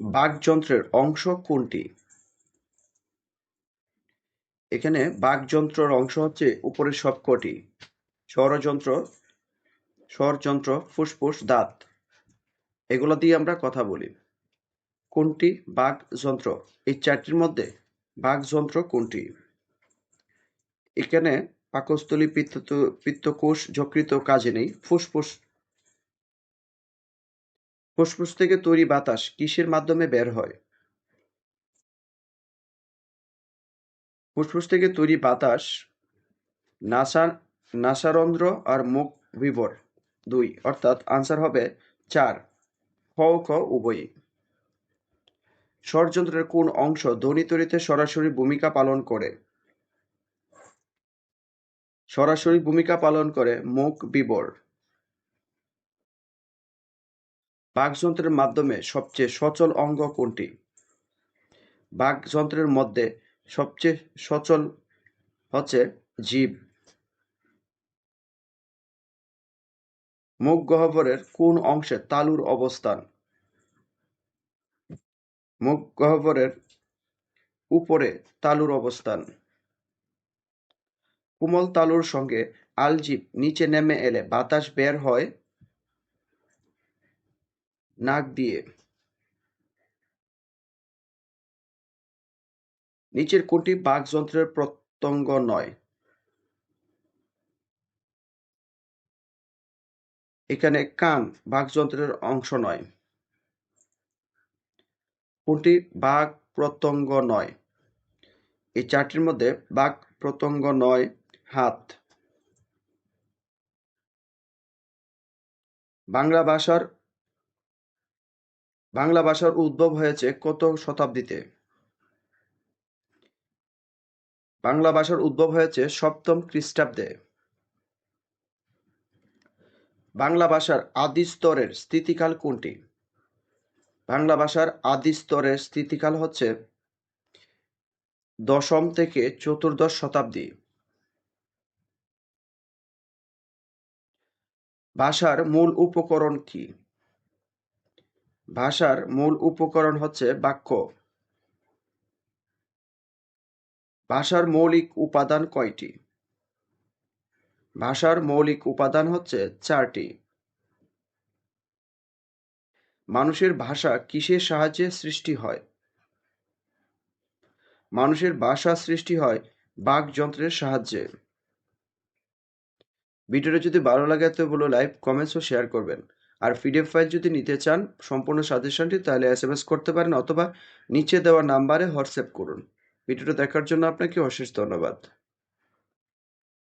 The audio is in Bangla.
বাকযন্ত্রের অংশ কোনটি? এখানে বাকযন্ত্রের অংশ হচ্ছে উপরের সবকটি স্বরযন্ত্র স্বরযন্ত্র, ফুসফুস, দাঁত। এগুলো দিয়ে আমরা কথা বলি। কোনটি বাকযন্ত্র? এই চারটির মধ্যে বাকযন্ত্র কোনটি? এখানে পাকস্থলী পিত্ত পিত্তকোষ, যকৃত কাজে নেই। ফুসফুস ফুসফুস থেকে তৈরি বাতাস কিসের মাধ্যমে বের হয়? ফুসফুস থেকে তৈরি বাতাস, নাসা, নাসারন্ধ্র আর মুখ বিবর দুই, অর্থাৎ আনসার হবে চার, খ খ উভয়ই। ষড়যন্ত্রের কোন অংশ ধ্বনি তৈরিতে সরাসরি ভূমিকা পালন করে? সরাসরি ভূমিকা পালন করে মুখ বিবর বাকযন্ত্রের মাধ্যমে সবচেয়ে সচল অঙ্গ কোনটি? বাকযন্ত্রের মধ্যে সবচেয়ে সচল হচ্ছে জীব। মুখ গহ্বরের কোন অংশে তালুর অবস্থান? মুখ গহ্বরের উপরে তালুর অবস্থান। কোমল তালুর সঙ্গে আলজিব নিচে নেমে এলে বাতাস বের হয় নাক দিয়ে। নিচের কোনটি বাকযন্ত্রের প্রত্যঙ্গ নয়? এখানে কান বাকযন্ত্রের অংশ নয়। কোনটি বাঘ প্রত্যঙ্গ নয়? এই চারটির মধ্যে বাঘ প্রত্যঙ্গ নয়, হাত। বাংলা ভাষার বাংলা ভাষার উদ্ভব হয়েছে কত শতাব্দীতে? বাংলা ভাষার উদ্ভব হয়েছে সপ্তম খ্রিস্টাব্দে। বাংলা ভাষার আদি স্তরের স্থিতিকাল কোনটি? বাংলা ভাষার আদি স্তরের স্থিতিকাল হচ্ছে দশম থেকে চতুর্দশ শতাব্দী। ভাষার মূল উপকরণ কি? ভাষার মূল উপকরণ হচ্ছে বাক্য। ভাষার মৌলিক উপাদান কয়টি? ভাষার মৌলিক উপাদান হচ্ছে চারটি। মানুষের ভাষা কিসের সাহায্যে সৃষ্টি হয়? মানুষের ভাষা সৃষ্টি হয় বাকযন্ত্রের সাহায্যে। ভিডিওটা যদি ভালো লাগে তো বলো লাইক কমেন্টস ও শেয়ার করবেন। আর পিডিএফ ফাইল যদি নিতে চান সম্পূর্ণ সাজেশনটি, তাহলে এস এম এস করতে পারেন অথবা নিচে দেওয়া নাম্বারে হোয়াটসঅ্যাপ করুন। ভিডিওটা দেখার জন্য আপনাকে অশেষ ধন্যবাদ।